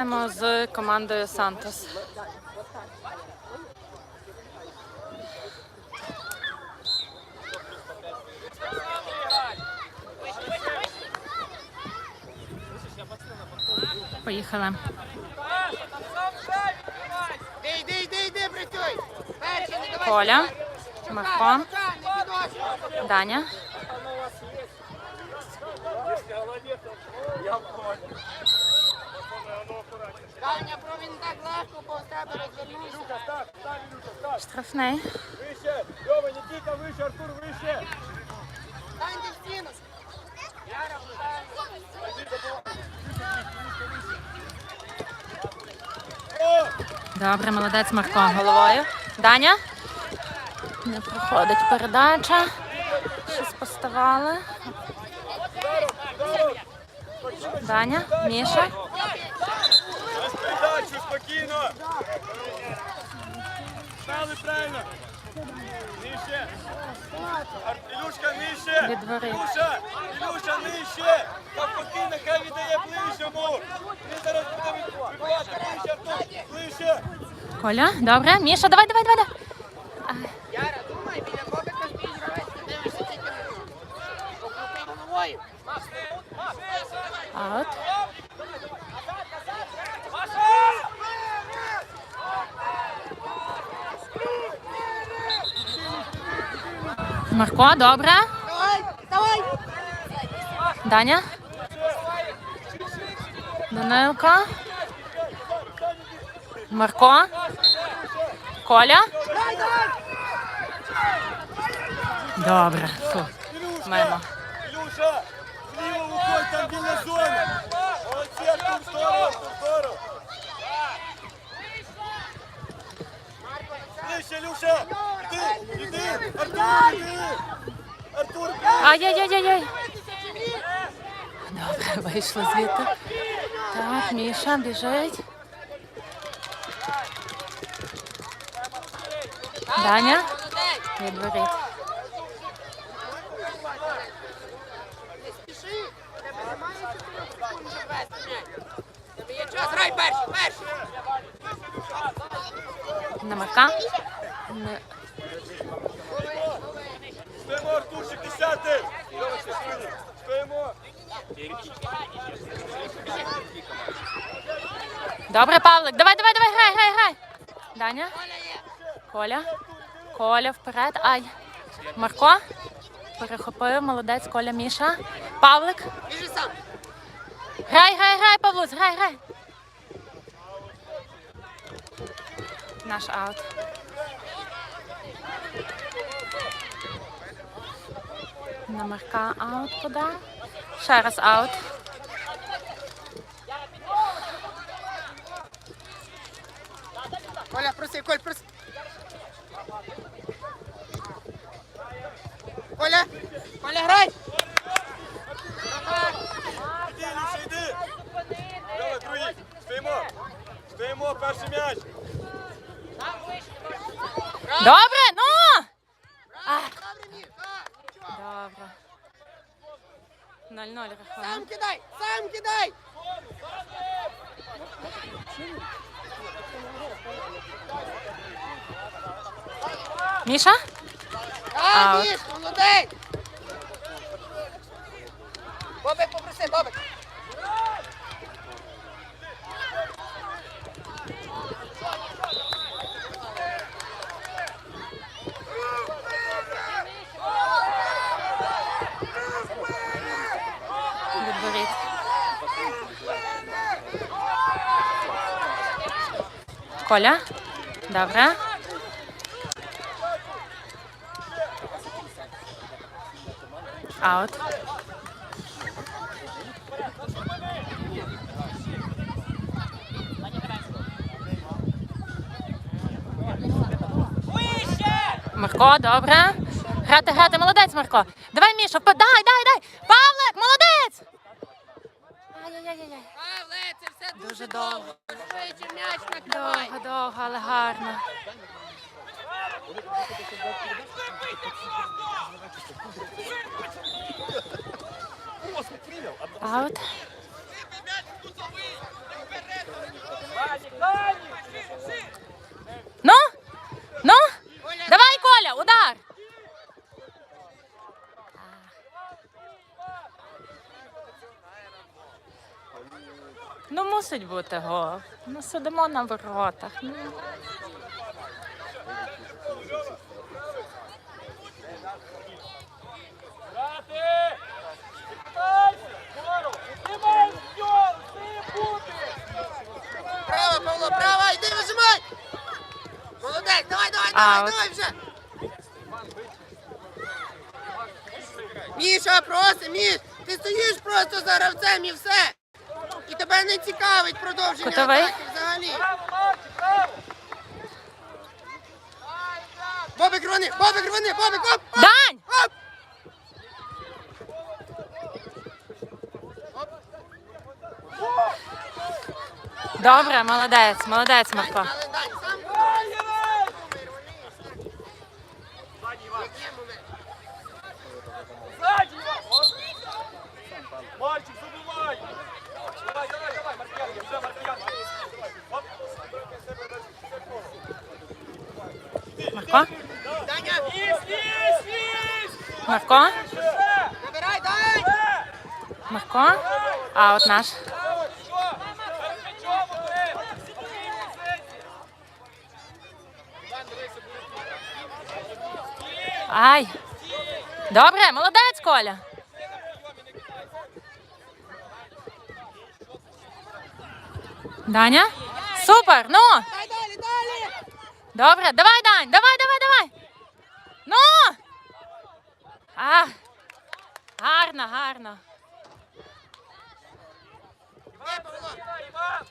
З командою Сантос. Поїхали. Йди, йди, йди, працюй! Коля, рука, не підошва. Даня. Бро, він так легко повз тебе розвернувся. Штрафний. Вище! Льова, Нікіта, вище, Артур, вище! Станьте в стіну. О! Добре, молодець Марко. Головою. Даня. Не проходить передача. Щось поставали. Даня, Міша. Спокійно! Стали правильно! Нижче! Ілюшка, нижче! Ілюша! Ілюша, нижче! Навпаки, нехай віддає ближчому! Він зараз буде вибивати ближче, Артур! Ближче! Коля, добре. Міша, давай, давай, давай. Яра, думай, біля бобика стоїть гравець, дивишся тільки на нього. Покрути головою. Аут. Марко, добре. Давай, давай! Даня. Данилка. Марко. Коля. Добре. Фу. Мимо. Ілюша! Зліво виходь, там вільна зона! Молодці, Артур, здорово, Артур, здорово! Ближче, Ілюша! Артур! Артур! Ай-яй-яй-яй. Добре, вийшло звідти. Так, Міша біжить. Даня. Відворіт. Не спіши, тебе немає 4 секунд, щоб вести м'яч. Тебе є час, грай перший, перший! На Марка. Не- Стоїмо, Артурчик, десятий! Льовочка, спині! Стоїмо! Добре, Павлик. Давай, давай, давай, грай, грай, грай. Даня. Коля! Коля. Вперед. Ай. Марко. Перехопив. Молодець. Коля Міша. Павлик. Грай, грай, грай, Павлус, грай, грай. Наш аут. На Марка аут подав. Раз аут. Коля, проси, Коль, проси. Коля, Коля, грай! Іди, Ілюша, йди! Льова, другий! Стоїмо! Стоїмо, перший м'яч! Добре, ну! Добре, Мір, так, нічого. Добре. 0-0 Сам кидай, сам кидай! Міша? А, Аут. Міш, молодець! Бобик, попроси, Бобик. Коля? Добре. Аут. Марко, добре. Грати, грати, молодець, Марко. Давай, Міша, впад- дай, дай, дай. Павлик, молодець. Ай-яй-яй-яй. Павле, це все дуже, Дуже довго. Швидше м'яч накривай. Довго, довго, але гарно. Аут. Ну? Ну? Давай, Коля, удар! Мусить бути гол. Ми сидимо на воротах. Ну! Право, Павло, право, йди вижимай! Молодець, давай, давай, А, давай, от. давай вже! Міша, просто, Міш, ти стоїш просто за гравцем і все! І тебе не цікавить продовження Котовий? атаки взагалі! Бобик рвани, Бобик рвани, Бобик, оп! оп, Дань! Оп! Добре, молодець, молодець, Марко. Але Дань, сам Ай, Євген! Який момент? Ззаді, Іван! Мальчик, забивай! Давай, давай, давай, Маркіян, вже Маркіян! Оп! Марко? Даня, Їсть, їсть, їсть! Марко? Ще! набирай, Дань! Ще! Марко? А от наш. Право, що? Перед м'ячом один! Спокійно, позиція! Ай. Добре, молодець, Коля. Даня? Супер! Ну! Дай далі, далі! Добре, давай, Дань, давай, давай, давай. Ну! А, гарно, гарно. Іван, Іван!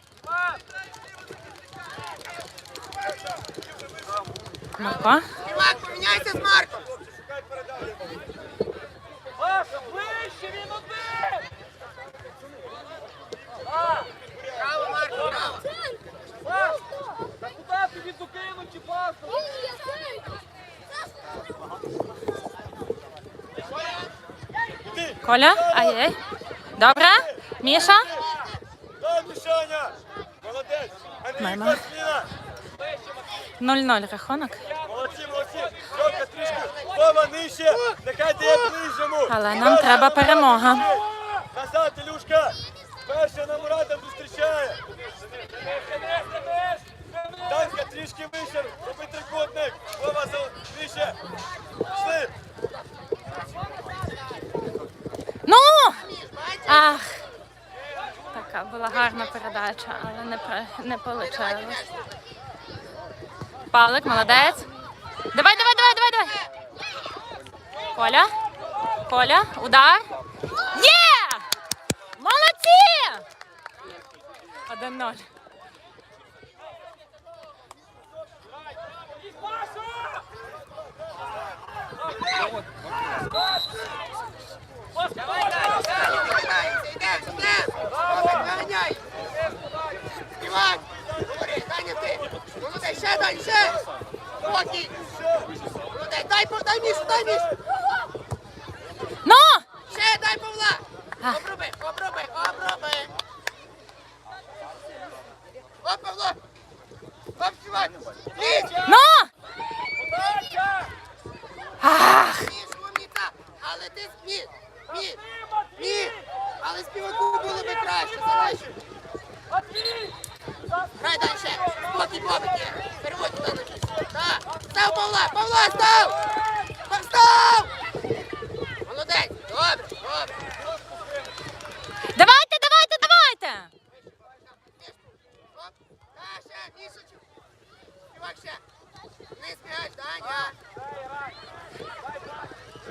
Марко? Співак, поміняйся з Марком! Паша, ближче, він один! Браво, Марко, браво! Та куди тобі докинув чи пасу? Коля? Ай-яй. Добре? Міша? Мішаня! Молодець! Мама. Андрійка, зміна! 0-0 рахунок. Молодці, молодці! Трохи трішки! Вова, нижче! Нехай дає ближче! Але нам треба перемога. Назад, Ілюшка! Перша на Муратом зустрічає! Данька, трішки вище! Роби трикутник! Вова, за... вище! Пішли! Ну! Ах! Така була гарна але не, не вийшло. Павлик, молодець. Давай, давай, давай, давай, давай. Коля. Коля, удар. Співак! Говори, Даня, ти! Молодець, ще, Дань, ще! Спокій! Молодець, дай, Пав- дай Мішу, дай Мішу! Ну! Ще, дай Павла! Оброби, оброби, оброби! Оп, Павло! Оп! Лізь! Ну! Ах! Але ти міш! Міш! Міш! Але співаку було би краще, залишив! Грай далі! Спокій, Бобик є! Переводь туди! Так! Став Павла! Павла, став! Став! Молодець! Добре, добре! Давайте, давайте, давайте! Оп! Так, ще, Мішечку! Співак ще! Не співаєш, Даня!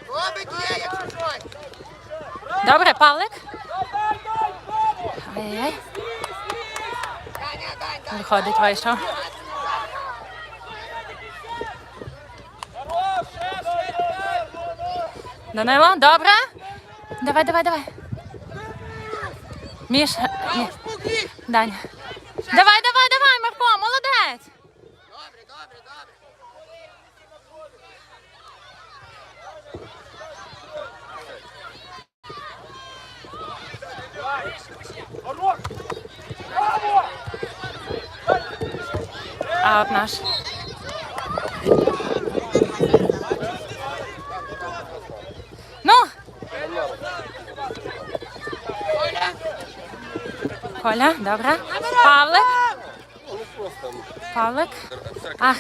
Бобик є, якщо щось! Добре, Павлик. Ай-яй. Даня, Виходить, вийшов. Данило, добре? Давай, давай, давай. Міш, Даня. народ наш. Ну Коля, добре. Павлик. Павлик. а,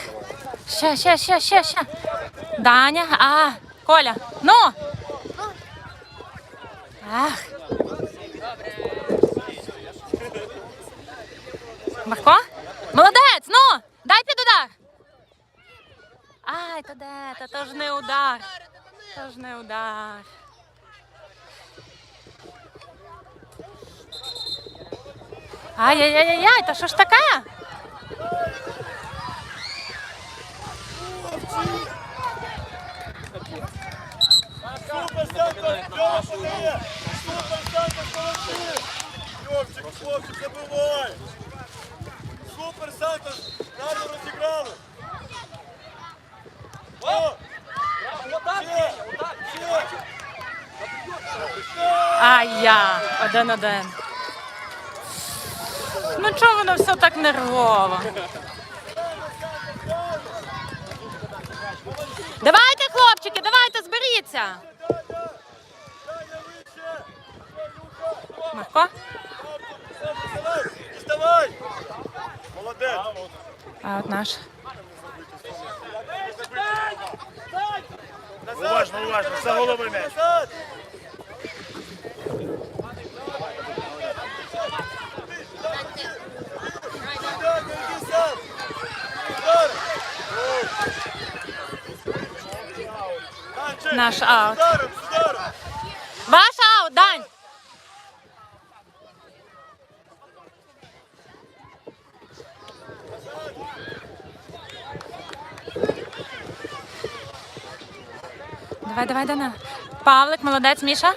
ще, ще, ще, ще, ще. Даня, а, Коля. Ну. ж не удар. Це ж не удар. Ай-яй-яй-яй, та що ж таке? Хлопчик, хлопчик, забивай! Супер, Сантос! Гарно розіграли! О! Ай-я, один-один. Ну чого воно все так нервово? Давайте, хлопчики, давайте, зберіться. Марко? Молодець. А от наш. Уважно, уважно, за голову м'яч. Наш аут. Давай, давай, Дана. Павлик, молодець, Міша.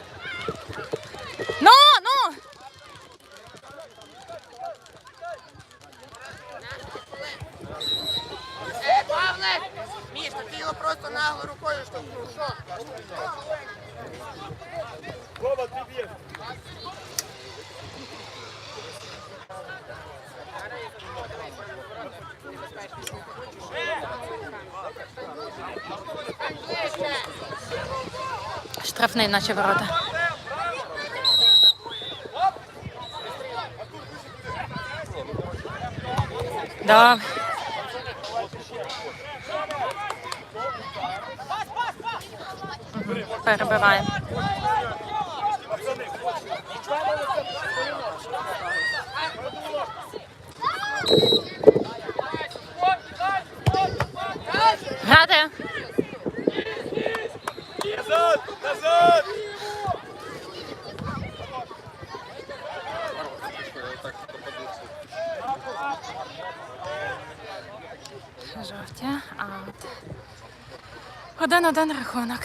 наші ворота. Да. Перебиваємо. Грати. Один один рахунок.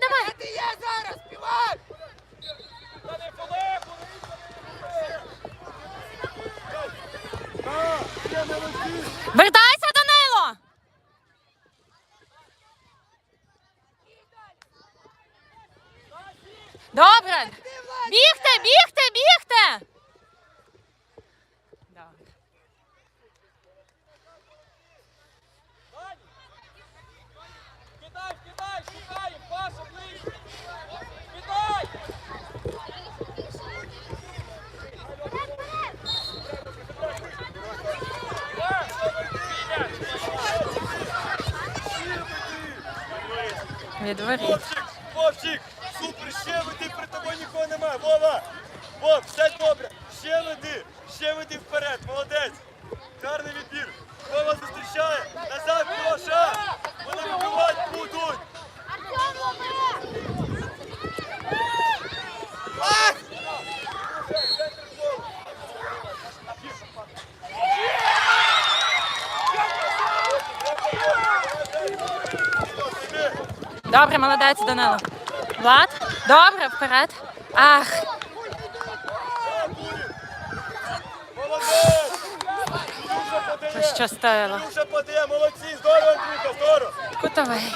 Давай, давай, ти є зараз, співак? Та не є! Вертайся, Данило! Добре! Бігте, бігте, бігте! Відворіть. Вовчик, Вовчик, супер, ще веди, при тобі нікого немає. Вова, Вов, все добре. Ще веди, ще веди вперед, молодець. Гарний відбір. Вова зустрічає. Назад, Лоша. Вони вибивати будуть. Добре, молодець, Данило. Влад, добре, вперед. Ах, подає. пощастило. Ілюша подає, молодці. Здорово, Андрюха, здорово. Кутовий.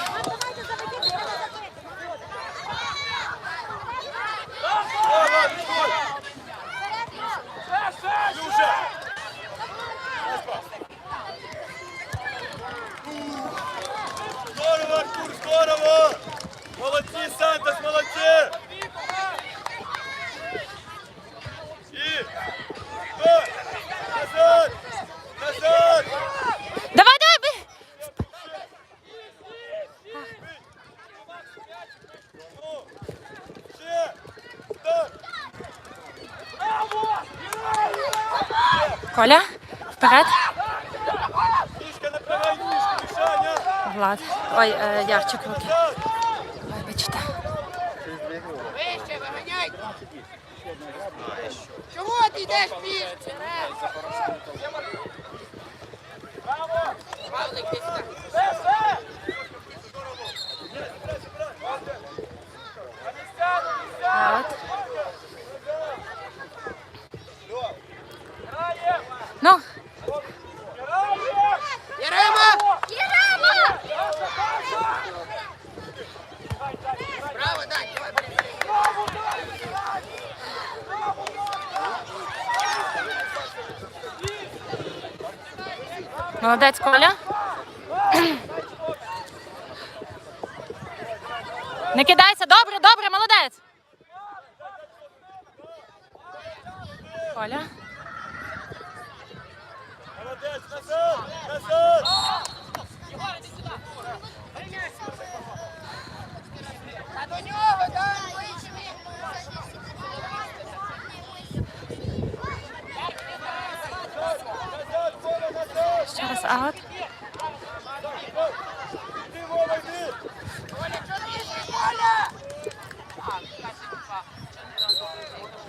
Здорово, Артур, здорово! Молодці, Сантос, молодці! І... Назад! Назад! Давай, давай, Ну! Ще! Стоп! Коля, вперед. Ніжка направляй, ніжку, Мішаня! Влад. Ой, е, Ярчик руки. Назад! Чому ти йдеш пішки? Павлик, десь сюди. От. Ну, Ярема! Браво, дай, давай, бери. Молодець, Коля. Не кидайся, добре, добре, молодець. Коля. Молодець, назад! Назад!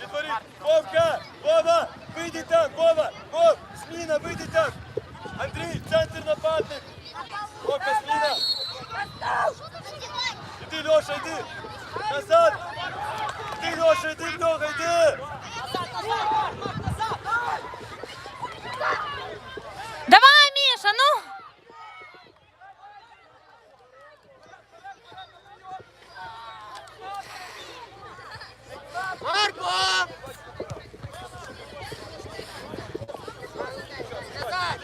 Відворіть! Вовка! Вова! Вийди так! Вова! Вов! Зміна, вийди так! Андрій, центр нападник! Вовка, зміна! Іди, Льоша, йди! Назад! Іди, Льоша, йди в нього, йди! Давай, Міша, ну. Марко! Назад!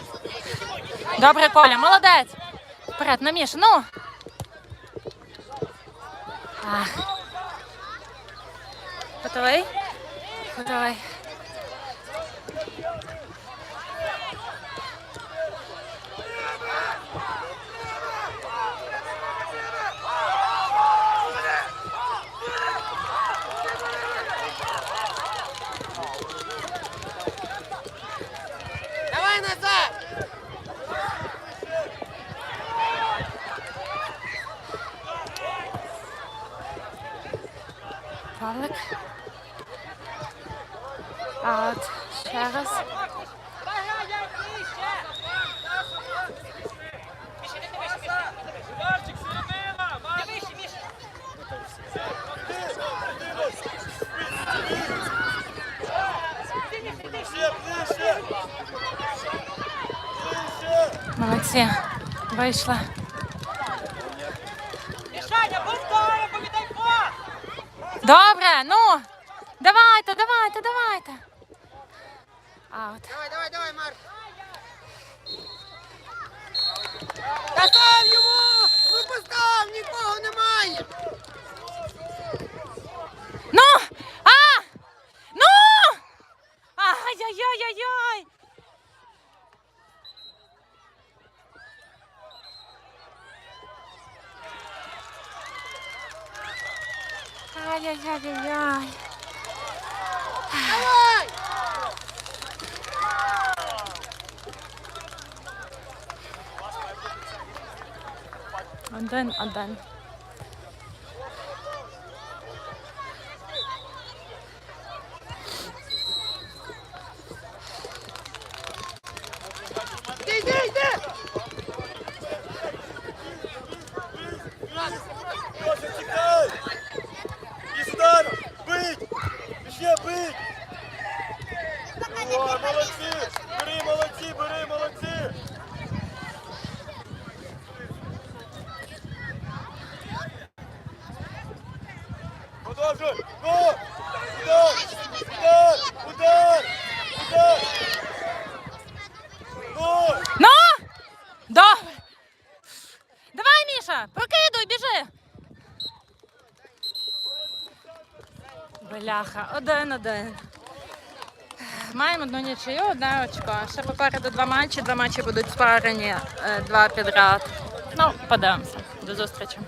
Добре, Коля, молодець. Вперед, на Міша, ну. Ах. Готовий? Готовий. А от ще раз. Молодці, вийшла. Добре, ну давайте, давайте, давайте. Аут. Давай, давай, давай, Марк. Та став йому! Ну постав, нікого немає! Ну! А! Ну! Ай-яй-яй-яй-яй! Ай-яй-яй-яй-яй. Давай! Один, один. Йди, йди, йди! Льоша, тікай! І сюди! Бить! І ще бить! О, молодці! Бери, молодці, бери, молодці! Продовжуй! Ну! Удар! Удар! Удар! Удар! Ну! Ну! Добре. Давай, Міша, прокидуй, біжи. Бляха, один-один. Маємо одну нічию, одне очко. Ще попереду два матчі, два матчі будуть спарені, е, два підряд. Ну, подивимося. До зустрічі.